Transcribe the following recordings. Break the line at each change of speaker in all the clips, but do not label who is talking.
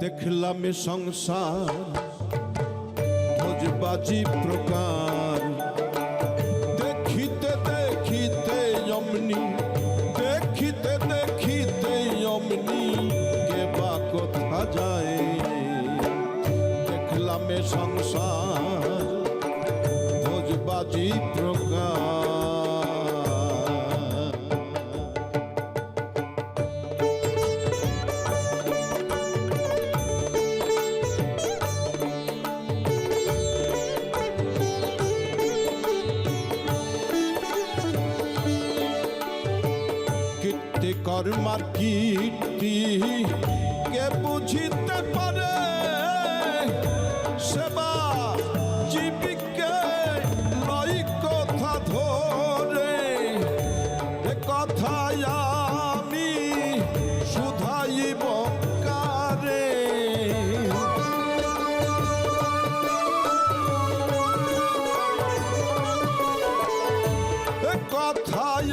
দেখলাম সংসার, ভোজবাজি প্রকার। দেখিতে দেখিতে অমনি, দেখিতে দেখিতে অমনি কে কোথা যায়। দেখলাম সংসার প্রকার। কর্মার কীর্তি কে বুঝিতে পারে? সেবা জীবিকে নই কথা ধরে। কথায় আমি শুধাইব কারে? কথায়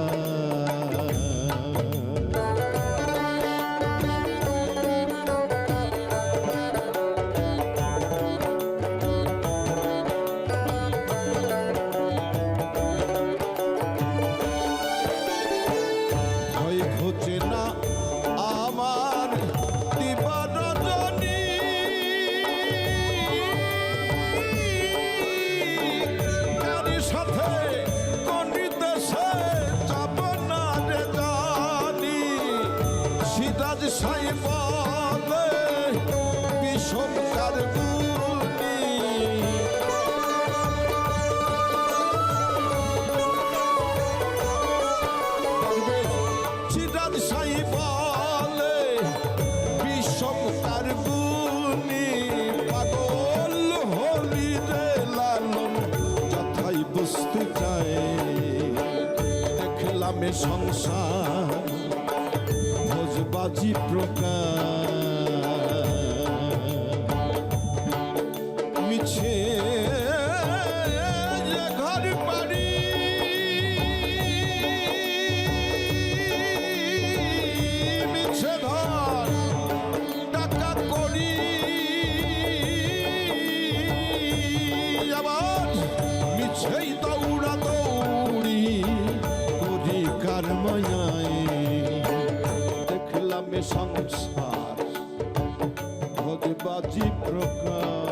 সাথে বুঝতে দেখলামে সংসার ভোজবাজি প্রকার। সংসার ভজবাজি প্রকার